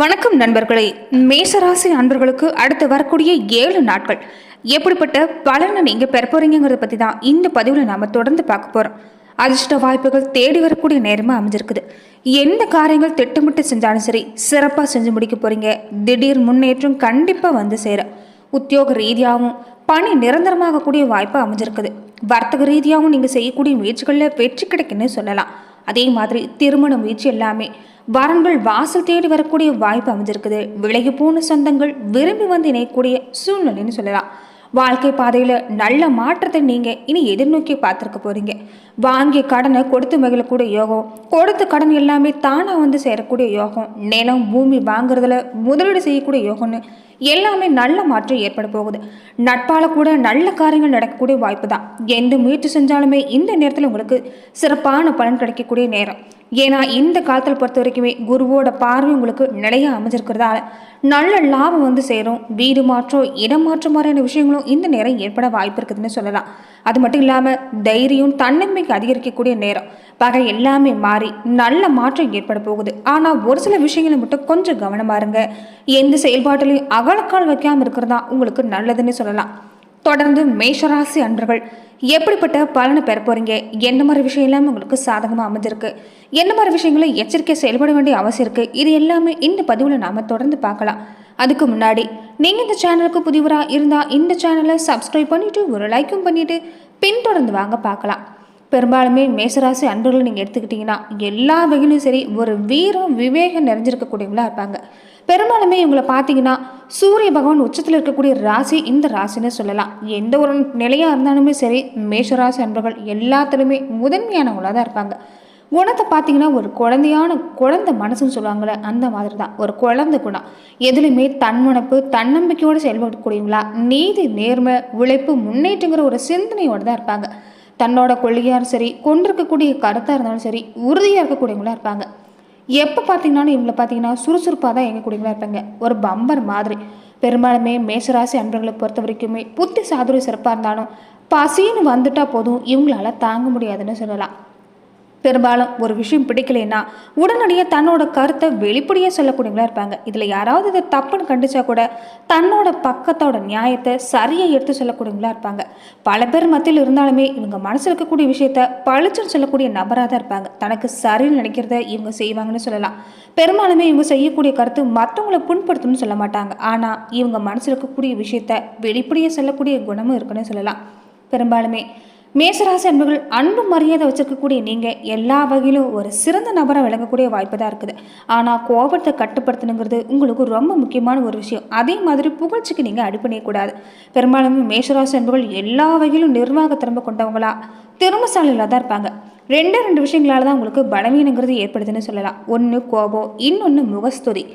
வணக்கம் நண்பர்களே. மேசராசி அன்பர்களுக்கு அடுத்து வரக்கூடிய ஏழு நாட்கள். எப்படிப்பட்ட பலனை நீங்கள் பெற போறீங்கிறத பற்றி தான் இந்த பதிவில் நாம் தொடர்ந்து பார்க்க போகிறோம் அதிர்ஷ்ட வாய்ப்புகள் தேடி வரக்கூடிய நேரமாக அமைஞ்சிருக்குது. எந்த காரியங்கள் திட்டமிட்டு செஞ்சாலும் சரி சிறப்பாக செஞ்சு முடிக்க போகிறீங்க திடீர் முன்னேற்றம் கண்டிப்பாக வந்து சேர உத்தியோக ரீதியாகவும் பணி நிரந்தரமாகக்கூடிய வாய்ப்பு அமைஞ்சிருக்குது. வர்த்தக ரீதியாகவும் நீங்கள் செய்யக்கூடிய முயற்சிகளில் வெற்றி கிடைக்குன்னு சொல்லலாம். அதே மாதிரி திருமண முயற்சி எல்லாமே வரன்கள் வாசல் தேடி வரக்கூடிய வாய்ப்பு அமைஞ்சிருக்குது. விலகி போன சொந்தங்கள் விரும்பி வந்து இணையக்கூடிய சூழ்நிலைன்னு சொல்லலாம். வாழ்க்கை பாதையில் நல்ல மாற்றத்தை நீங்கள் இனி எதிர்நோக்கி பார்த்துருக்க போகிறீங்க வாங்கிய கடனை கொடுத்து மகிழக்கூடிய யோகம் கொடுத்த கடன் எல்லாமே தானாக வந்து சேரக்கூடிய யோகம். நிலம் பூமி வாங்குறதுல முதலீடு செய்யக்கூடிய யோகம்னு எல்லாமே நல்ல மாற்றம் ஏற்பட போகுது. நட்பால கூட நல்ல காரியங்கள் நடக்கக்கூடிய வாய்ப்பு தான் எந்த முயற்சி செஞ்சாலுமே இந்த நேரத்தில் உங்களுக்கு சிறப்பான பலன் கிடைக்கக்கூடிய நேரம். ஏன்னா இந்த காலத்தில் பொறுத்த வரைக்குமே குருவோட பார்வை உங்களுக்கு நிலையாக அமைஞ்சிருக்கிறதால நல்ல லாபம் வந்து சேரும். வீடு மாற்றம் இடம் மாற்றம் மாதிரியான விஷயங்களும் இந்த நேரம் ஏற்பட வாய்ப்பு இருக்குதுன்னு சொல்லலாம். அது மட்டும் இல்லாமல் தைரியம் தன்னம்பிக்கை அதிகரிக்கக்கூடிய நேரம். பகை எல்லாமே மாறி நல்ல மாற்றம் ஏற்பட போகுது. ஆனால் ஒரு சில விஷயங்களை மட்டும் கொஞ்சம் கவனமாக இருங்க. எந்த செயல்பாட்டிலையும் அகலக்கால் வைக்காமல் இருக்கிறதா உங்களுக்கு நல்லதுன்னு சொல்லலாம். தொடர்ந்து மேஷராசி அன்பர்கள் எப்படிப்பட்ட பலனை பெற போகிறீங்க என்ன மாதிரி விஷயம் எல்லாமே உங்களுக்கு சாதகமாக அமைஞ்சிருக்கு? என்ன மாதிரி விஷயங்களை எச்சரிக்கை செயல்பட வேண்டிய அவசியம் இருக்குது இது எல்லாமே இந்த பதிவில் நாம் தொடர்ந்து பார்க்கலாம். அதுக்கு முன்னாடி நீங்கள் இந்த சேனலுக்கு புதிவராக இருந்தால் இந்த சேனலை சப்ஸ்கிரைப் பண்ணிவிட்டு ஒரு லைக்கும் பண்ணிவிட்டு பின்தொடர்ந்து வாங்க பார்க்கலாம். பெரும்பாலுமே மேசராசி அன்பர்கள் நீங்கள் எடுத்துக்கிட்டிங்கன்னா எல்லா வகையிலும் சரி ஒரு வீரம் விவேகம் நிறைஞ்சிருக்கக்கூடியவங்களாக இருப்பாங்க. பெரும்பாலுமே இவங்களை பார்த்தீங்கன்னா சூரிய பகவான் உச்சத்தில் இருக்கக்கூடிய ராசி இந்த ராசின்னு சொல்லலாம். எந்த ஒரு நிலையாக இருந்தாலுமே சரி மேஷராசி அன்பர்கள் எல்லாத்துலேயுமே முதன்மையானவங்களாக தான் இருப்பாங்க. குணத்தை பார்த்தீங்கன்னா ஒரு குழந்தையான குழந்தை மனசுன்னு சொல்லுவாங்களே அந்த மாதிரி தான் ஒரு குழந்தை குணம். எதுலையுமே தன்முனைப்பு தன்னம்பிக்கையோடு செயல்படக்கூடியவங்களா? நீதி நேர்மை உழைப்பு முன்னேற்றங்கிற ஒரு சிந்தனையோடு தான் இருப்பாங்க. தன்னோட கொள்கையாரும் சரி கொண்டிருக்கக்கூடிய கருத்தாக இருந்தாலும் சரி உறுதியாக இருக்கக்கூடியவங்களா இருப்பாங்க. எப்போ பார்த்தீங்கன்னா இவங்களை பார்த்தீங்கன்னா சுறுசுறுப்பாக தான் இயங்கக்கூடியவங்களா இருப்பாங்க. ஒரு பம்பர் மாதிரி. பெரும்பாலுமே மேசராசி அன்பர்களை பொறுத்த வரைக்குமே புத்தி சாதுரிய சிறப்பாக இருந்தாலும் பசின்னு வந்துட்டா போதும் இவங்களால தாங்க முடியாதுன்னு சொல்லலாம். பெரும்பாலும் ஒரு விஷயம் பிடிக்கலைன்னா உடனடியாக தன்னோட கருத்தை வெளிப்படையாக சொல்லக்கூடியவங்களா இருப்பாங்க. இதில் யாராவது இதை தப்புன்னு கண்டிச்சா கூட தன்னோட பக்கத்தோட நியாயத்தை சரியாக எடுத்து சொல்லக்கூடியவங்களா இருப்பாங்க. பல பேர் மத்தியில் இருந்தாலுமே இவங்க மனசில் இருக்கக்கூடிய விஷயத்த பழிச்சுன்னு சொல்லக்கூடிய நபராக தான் இருப்பாங்க. தனக்கு சரின்னு நினைக்கிறத இவங்க செய்வாங்கன்னு சொல்லலாம். பெரும்பாலுமே இவங்க செய்யக்கூடிய கருத்து மற்றவங்களை புண்படுத்தணும்னு சொல்ல மாட்டாங்க. ஆனால் இவங்க மனசில் இருக்கக்கூடிய விஷயத்த வெளிப்படையாக சொல்லக்கூடிய குணமும் இருக்குன்னு சொல்லலாம். பெரும்பாலுமே மேசராசி அன்புகள் அன்பு மரியாதை வச்சிருக்கக்கூடிய நீங்கள் எல்லா வகையிலும் ஒரு சிறந்த நபராக விளங்கக்கூடிய வாய்ப்பு தான் இருக்குது. ஆனால் கோபத்தை கட்டுப்படுத்தணுங்கிறது உங்களுக்கு ரொம்ப முக்கியமான ஒரு விஷயம். அதே மாதிரி புகழ்ச்சிக்கு நீங்கள் அடிப்பணியக்கூடாது பெரும்பாலும் மேஷராசி அன்புகள் எல்லா வகையிலும் நிர்வாக திறமை கொண்டவங்களா? திறமசாலிகளாக தான் இருப்பாங்க. ரெண்டே ரெண்டு விஷயங்களால தான் உங்களுக்கு பலவீனங்கிறது ஏற்படுதுன்னு சொல்லலாம். ஒன்று கோபம் இன்னொன்று முகஸ்துதி.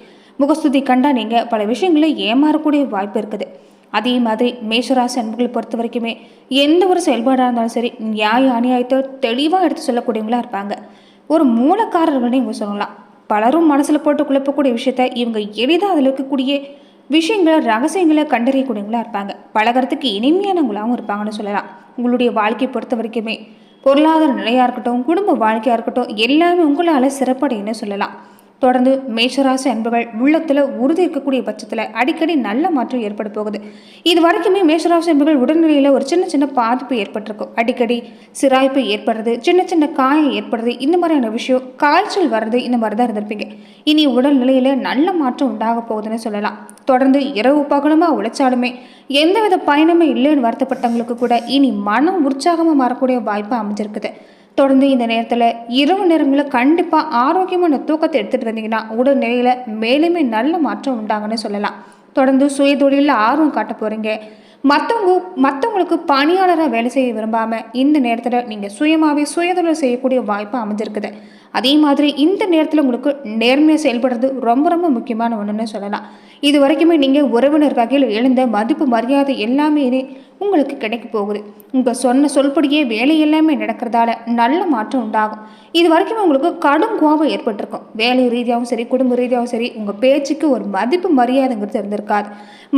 முகஸ்துதி கண்டா நீங்கள் பல விஷயங்களை ஏமாறக்கூடிய வாய்ப்பு இருக்குது. அதே மாதிரி மேஷராசி அன்புகளை பொறுத்த வரைக்குமே எந்த ஒரு செயல்பாடாக இருந்தாலும் சரி நியாய அநியாயத்தை தெளிவாக எடுத்து சொல்லக்கூடியவங்களா இருப்பாங்க. ஒரு மூலக்காரர்கள்னு இவங்க சொல்லலாம். பலரும் மனசில் போட்டு குழப்பக்கூடிய விஷயத்த இவங்க எளிதாக அதில் இருக்கக்கூடிய விஷயங்களை ரகசியங்களை கண்டறியக்கூடியவங்களாக இருப்பாங்க. பழகிறதுக்கு இனிமையானவங்களாகவும் இருப்பாங்கன்னு சொல்லலாம். உங்களுடைய வாழ்க்கையை பொறுத்த வரைக்குமே பொருளாதார நிலையாக இருக்கட்டும் குடும்ப வாழ்க்கையாக இருக்கட்டும் எல்லாமே உங்களால் சிறப்படைன்னு சொல்லலாம். தொடர்ந்து மேஷராசி அன்புகள் உள்ளத்தில் உறுதி இருக்கக்கூடிய பட்சத்தில் அடிக்கடி நல்ல மாற்றம் ஏற்பட போகுது. இது வரைக்குமே மேஷராசி அன்புகள் உடல்நிலையில் ஒரு சின்ன சின்ன பாதிப்பு ஏற்பட்டிருக்கும். அடிக்கடி சிராய்ப்பு ஏற்படுறது சின்ன சின்ன காயம் ஏற்படுறது இந்த மாதிரியான விஷயம் காய்ச்சல் வர்றது இந்த மாதிரி தான் இருந்திருப்பீங்க. இனி உடல்நிலையில் நல்ல மாற்றம் உண்டாக போகுதுன்னு சொல்லலாம். தொடர்ந்து இரவு பகலுமாக உழைச்சாலுமே எந்தவித பயணமே இல்லைன்னு வருத்தப்பட்டவங்களுக்கு கூட இனி மனம் உற்சாகமாக மாறக்கூடிய வாய்ப்பு அமைஞ்சிருக்குது. தொடர்ந்து இந்த நேரத்தில் இரவு நேரங்களில் கண்டிப்பாக ஆரோக்கியமான தூக்கத்தை எடுத்துகிட்டு வந்தீங்கன்னா உடல்நிலையில் மேலுமே நல்ல மாற்றம் உண்டாங்கன்னு சொல்லலாம். தொடர்ந்து சுயதொழிலில் ஆர்வம் காட்ட போகிறீங்க மற்றவங்க மற்றவங்களுக்கு பணியாளராக வேலை செய்ய விரும்பாமல் இந்த நேரத்தில் நீங்கள் சுயமாகவே சுயதொழில் செய்யக்கூடிய வாய்ப்பு அமைஞ்சிருக்குது. அதே மாதிரி இந்த நேரத்தில் உங்களுக்கு நேர்மையாக செயல்படுறது ரொம்ப ரொம்ப முக்கியமான ஒன்றுன்னு சொல்லலாம். இது வரைக்குமே நீங்கள் உறவினர் வகையில் எழுந்த மதிப்பு மரியாதை எல்லாமே உங்களுக்கு கிடைக்க போகுது. உங்கள் சொன்ன சொல்படியே வேலை எல்லாமே நடக்கிறதால நல்ல மாற்றம் உண்டாகும். இது வரைக்கும் உங்களுக்கு கடும் கோபம் ஏற்பட்டிருக்கும். வேலை ரீதியாகவும் சரி குடும்ப ரீதியாகவும் சரி உங்கள் பேச்சுக்கு ஒரு மதிப்பு மரியாதைங்கிறது இருந்திருக்காது.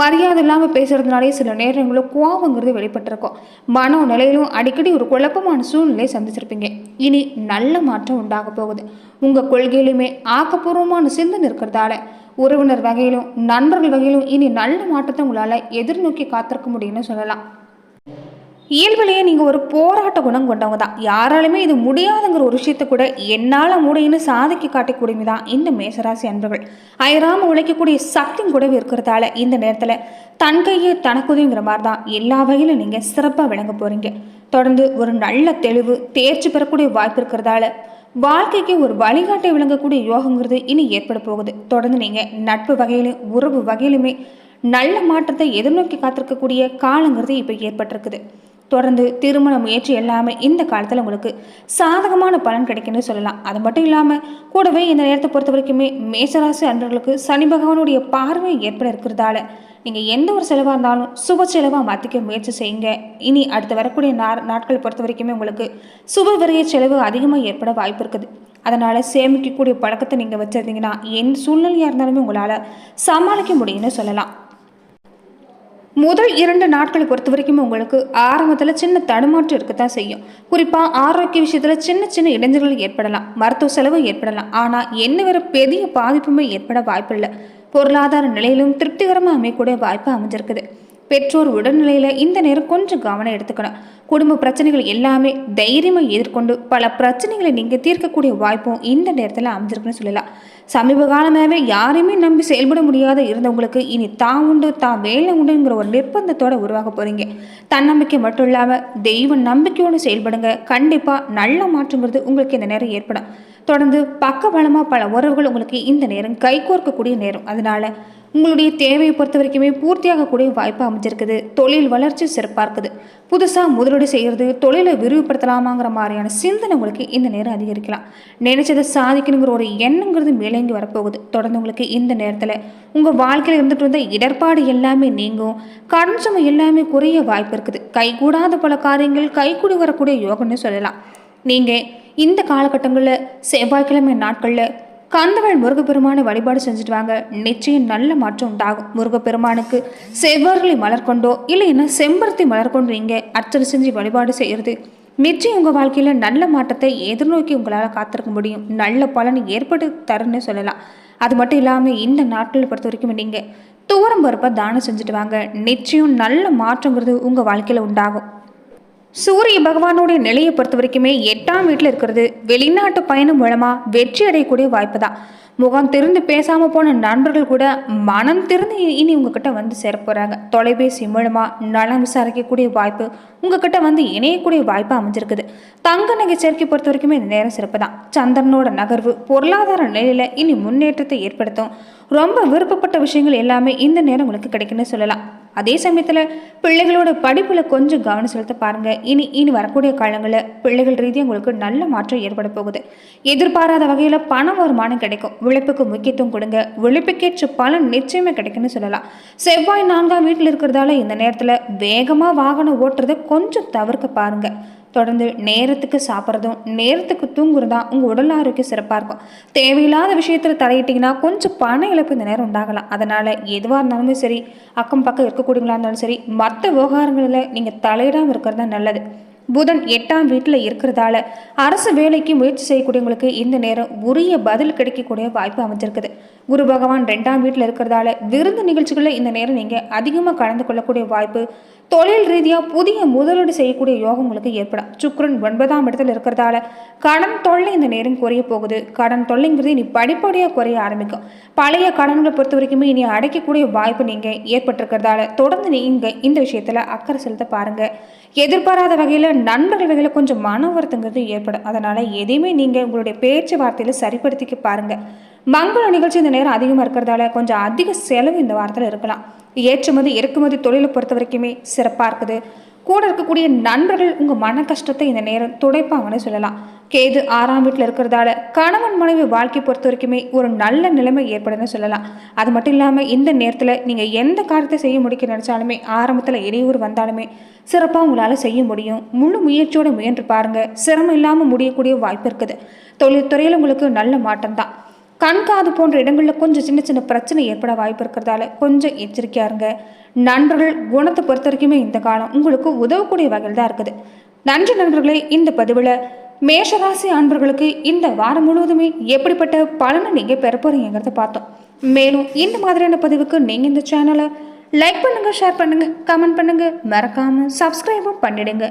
மரியாதை இல்லாமல் பேசுகிறதுனாலே சில நேரங்களில் கோபங்கிறது வெளிப்பட்டிருக்கும். மன நிலையிலும் அடிக்கடி ஒரு குழப்பமான சூழ்நிலையை சந்திச்சிருப்பீங்க. இனி நல்ல மாற்றம் உண்டாக போகுது. உங்கள் கொள்கையிலுமே ஆக்கப்பூர்வமான சிந்தனை இருக்கிறதால உறவினர் வகையிலும் நண்பர்கள் வகையிலும் இனி நல்ல மாற்றத்தை உங்களால் எதிர்நோக்கி காத்திருக்க முடியும்னு சொல்லலாம். இயல்பிலேயே நீங்கள் ஒரு போராட்ட குணம் கொண்டவங்க தான். யாராலுமே இது முடியாதுங்கிற ஒரு விஷயத்தை கூட என்னால் முடியும்னு சாதிக்க காட்டக்கூடியவங்க தான் இந்த மேசராசி அன்பர்கள். அயராம உழைக்கக்கூடிய சக்தியும் கூடவே இருக்கிறதால இந்த நேரத்தில் தன் கையே தனக்குதுங்கிற மாதிரி தான் எல்லா வகையிலும் நீங்கள் சிறப்பாக விளங்க போகிறீங்க தொடர்ந்து ஒரு நல்ல தெளிவு தேர்ச்சி பெறக்கூடிய வாய்ப்பு இருக்கிறதால வாழ்க்கைக்கு ஒரு வழிகாட்டை விளங்கக்கூடிய யோகங்கிறது இனி ஏற்பட போகுது. தொடர்ந்து நீங்கள் நட்பு வகையிலும் உறவு வகையிலுமே நல்ல மாற்றத்தை எதிர்நோக்கி காத்திருக்கக்கூடிய காலங்கிறது இப்போ ஏற்பட்டிருக்குது. தொடர்ந்து திருமண முயற்சி எல்லாமே இந்த காலத்தில் உங்களுக்கு சாதகமான பலன் கிடைக்கும்னு சொல்லலாம். அது மட்டும் இல்லாமல் கூடவே இந்த நேரத்தை பொறுத்த வரைக்குமே மேசராசி அன்பர்களுக்கு சனி பகவானுடைய பார்வை ஏற்பட இருக்கிறதால நீங்கள் எந்த ஒரு செலவாக இருந்தாலும் சுப செலவாக மாற்றிக்க முயற்சி செய்யுங்க. இனி அடுத்து வரக்கூடிய நா நாட்கள் பொறுத்த வரைக்குமே உங்களுக்கு சுப விரைய செலவு அதிகமாக ஏற்பட வாய்ப்பு இருக்குது. அதனால் சேமிக்கக்கூடிய பழக்கத்தை நீங்கள் வச்சுருந்தீங்கன்னா எந்த சூழ்நிலையாக இருந்தாலுமே உங்களால் சமாளிக்க முடியும்னு சொல்லலாம். முதல் இரண்டு நாட்களை பொறுத்த வரைக்கும் உங்களுக்கு ஆரம்பத்தில் சின்ன தடுமாற்றம் இருக்கத்தான் செய்யும். குறிப்பாக ஆரோக்கிய விஷயத்தில் சின்ன சின்ன இடைஞ்சல்கள் ஏற்படலாம் மருத்துவ செலவு ஏற்படலாம். ஆனால் என்ன வேற பெரிய பாதிப்புமே ஏற்பட வாய்ப்பில்லை. பொருளாதார நிலையிலும் திருப்திகரமாக அமையக்கூடிய வாய்ப்பு அமைஞ்சிருக்குது. பெற்றோர் உடல்நிலையில் இந்த நேரம் கொஞ்சம் கவனம் எடுத்துக்கணும். குடும்ப பிரச்சனைகள் எல்லாமே தைரியமாக எதிர்கொண்டு பல பிரச்சனைகளை நீங்கள் தீர்க்கக்கூடிய வாய்ப்பும் இந்த நேரத்தில் அமைஞ்சிருக்குன்னு சொல்லலாம். சமீப காலமாகவே யாரையுமே நம்பி செயல்பட முடியாத இருந்தவங்களுக்கு இனி தான் உண்டு தான் வேலை உண்டுங்கிற ஒரு நிர்பந்தத்தோடு உருவாக போகிறீங்க தன்னம்பிக்கை மட்டும் இல்லாமல் தெய்வ நம்பிக்கையோடு செயல்படுங்க. கண்டிப்பாக நல்ல மாற்றங்கிறது உங்களுக்கு இந்த நேரம் ஏற்படும். தொடர்ந்து பக்கபலமாக பல உறவுகள் உங்களுக்கு இந்த நேரம் கைகோர்க்கக்கூடிய நேரம். அதனால் உங்களுடைய தேவையை பொறுத்த வரைக்குமே பூர்த்தியாகக்கூடிய வாய்ப்பு அமைஞ்சிருக்குது. தொழில் வளர்ச்சி சிறப்பாக இருக்குது புதுசாக முதலீடு செய்கிறது தொழிலை விரிவுபடுத்தலாமாங்கிற மாதிரியான சிந்தனை உங்களுக்கு இந்த நேரம் அதிகரிக்கலாம். நினைச்சதை சாதிக்கணுங்கிற ஒரு எண்ணங்கிறது மேலேங்கி வரப்போகுது. தொடர்ந்து உங்களுக்கு இந்த நேரத்தில் உங்கள் வாழ்க்கையில் இருந்துட்டு வந்த இடர்பாடு எல்லாமே நீங்கும். கடன் சுமை எல்லாமே குறைய வாய்ப்பு இருக்குது. கைகூடாத பல காரியங்கள் கைகூடி வரக்கூடிய யோகம்னு சொல்லலாம். நீங்கள் இந்த காலகட்டங்களில் செவ்வாய்க்கிழமை நாட்களில் கந்தவள் முருகப்பெருமானை வழிபாடு செஞ்சுட்டு வாங்க நிச்சயம் நல்ல மாற்றம் உண்டாகும். முருகப்பெருமானுக்கு செவ்வர்களை மலர் கொண்டோ இல்லைன்னா செம்பருத்தி மலர் கொண்டு நீங்கள் அர்ச்சனை செஞ்சு வழிபாடு செய்கிறது நிச்சயம் உங்கள் வாழ்க்கையில் நல்ல மாற்றத்தை எதிர்நோக்கி உங்களால் காத்திருக்க முடியும். நல்ல பலன் ஏற்பட்டு தருன்னு சொல்லலாம். அது மட்டும் இல்லாமல் இந்த நாட்களை பொறுத்த வரைக்கும் நீங்கள் தூரம் பருப்பை தானம் செஞ்சுட்டு வாங்க. நிச்சயம் நல்ல மாற்றங்கிறது உங்கள் வாழ்க்கையில் உண்டாகும். சூரிய பகவானுடைய நிலையை பொறுத்த வரைக்குமே எட்டாம் வீட்டில் இருக்கிறது. வெளிநாட்டு பயணம் மூலமாக வெற்றி அடையக்கூடிய வாய்ப்பு தான் முகம் திறந்து பேசாமல் போன நண்பர்கள் கூட மனம் திறந்து இனி உங்ககிட்ட வந்து சேர போகிறாங்க தொலைபேசி மூலமாக நலம் விசாரிக்கக்கூடிய வாய்ப்பு உங்ககிட்ட வந்து இணையக்கூடிய வாய்ப்பு அமைஞ்சிருக்குது. தங்க நகை சேர்க்கை பொறுத்த வரைக்குமே இந்த நேரம் சிறப்பு தான் சந்திரனோட நகர்வு பொருளாதார நிலையில் இனி முன்னேற்றத்தை ஏற்படுத்தும். ரொம்ப விருப்பப்பட்ட விஷயங்கள் எல்லாமே இந்த நேரம் உங்களுக்கு கிடைக்குன்னு சொல்லலாம். அதே சமயத்தில் பிள்ளைகளோட படிப்பில் கொஞ்சம் கவனம் செலுத்த பாருங்க. இனி இனி வரக்கூடிய காலங்களில் பிள்ளைகள் ரீதியாக உங்களுக்கு நல்ல மாற்றம் ஏற்பட போகுது. எதிர்பாராத வகையில் பண வருமானம் கிடைக்கும். உழைப்புக்கு முக்கியத்துவம் கொடுங்க. உழைப்புக்கேற்ற பலன் நிச்சயமே கிடைக்கும்னு சொல்லலாம். செவ்வாய் நான்காம் வீட்டில் இருக்கிறதால இந்த நேரத்தில் வேகமாக வாகனம் ஓட்டுறதை கொஞ்சம் தவிர்க்க பாருங்கள் தொடர்ந்து நேரத்துக்கு சாப்பிட்றதும் நேரத்துக்கு தூங்குறதா உங்கள் உடல் ஆரோக்கியம் சிறப்பாக இருக்கும். தேவையில்லாத விஷயத்தில் தலையிட்டிங்கன்னா கொஞ்சம் பண இழப்பு இந்த நேரம் உண்டாகலாம். அதனால் எதுவாக இருந்தாலுமே சரி அக்கம் பக்கம் இருக்கக்கூடியங்களா இருந்தாலும் சரி மற்ற விவகாரங்களில் நீங்கள் தலையிடாமல் இருக்கிறது தான் நல்லது. புதன் எட்டாம் வீட்டில் இருக்கிறதால அரசு வேலைக்கு முயற்சி செய்யக்கூடியவங்களுக்கு இந்த நேரம் உரிய பதில் கிடைக்கக்கூடிய வாய்ப்பு அமைஞ்சிருக்குது. குரு பகவான் ரெண்டாம் வீட்டில் இருக்கிறதால விருந்து நிகழ்ச்சிகளில் இந்த நேரம் நீங்கள் அதிகமாக கலந்து கொள்ளக்கூடிய வாய்ப்பு தொழில் ரீதியாக புதிய முதலீடு செய்யக்கூடிய யோகம் உங்களுக்கு ஏற்படும் சுக்ரன் ஒன்பதாம் இடத்துல இருக்கிறதால கடன் தொல்லை இந்த நேரம் குறைய போகுது. கடன் தொல்லைங்கிறது இனி படிப்படியாக குறைய ஆரம்பிக்கும். பழைய கடன்களை பொறுத்த வரைக்குமே இனி அடைக்கக்கூடிய வாய்ப்பு நீங்கள் ஏற்பட்டிருக்கிறதால தொடர்ந்து நீங்கள் இந்த விஷயத்தில் அக்கறை செலுத்த பாருங்கள் எதிர்பாராத வகையில் நண்பர்கள் வகையில் கொஞ்சம் மன வருத்தங்கிறது ஏற்படும். அதனால் எதையுமே நீங்கள் உங்களுடைய பேச்சுவார்த்தையில் சரிப்படுத்திக்க பாருங்கள் மங்கள நிகழ்ச்சி இந்த நேரம் அதிகமாக இருக்கிறதால கொஞ்சம் அதிக செலவு இந்த வாரத்தில் இருக்கலாம். ஏற்றுமதி இறக்குமதி தொழிலை பொறுத்த வரைக்குமே சிறப்பாக இருக்குது. கூட இருக்கக்கூடிய நண்பர்கள் உங்கள் மன கஷ்டத்தை இந்த நேரம் துடைப்பாங்கன்னு சொல்லலாம். கேது ஆறாம் வீட்டில் இருக்கிறதால கணவன் மனைவி வாழ்க்கை பொறுத்த வரைக்குமே ஒரு நல்ல நிலைமை ஏற்படுதுன்னு சொல்லலாம். அது மட்டும் இல்லாமல் இந்த நேரத்தில் நீங்கள் எந்த காரியத்தை செய்ய முடிக்க நினச்சாலுமே ஆரம்பத்தில் இடையூறு வந்தாலுமே சிறப்பாக உங்களால் செய்ய முடியும். முழு முயற்சியோடு முயன்று பாருங்கள் சிரமம் இல்லாமல் முடியக்கூடிய வாய்ப்பு இருக்குது. தொழில்துறையில் உங்களுக்கு நல்ல மாற்றம் தான் கண்காது போன்ற இடங்களில் கொஞ்சம் சின்ன சின்ன பிரச்சனை ஏற்பட வாய்ப்பு இருக்கிறதால கொஞ்சம் எச்சரிக்கையாக இருங்க நண்பர்கள் குணத்தை பொறுத்த வரைக்குமே இந்த காலம் உங்களுக்கு உதவக்கூடிய வகையில் தான் இருக்குது. நன்றி நண்பர்களே இந்த பதிவில் மேஷராசி அன்பர்களுக்கு இந்த வாரம் முழுவதுமே எப்படிப்பட்ட பலனை நீங்கள் பெற போகிறீங்கிறத பார்த்தோம். மேலும் இந்த மாதிரியான பதிவுக்கு நீங்கள் இந்த சேனலை லைக் பண்ணுங்கள் ஷேர் பண்ணுங்கள் கமெண்ட் பண்ணுங்கள் மறக்காமல் சப்ஸ்கிரைபும் பண்ணிடுங்க.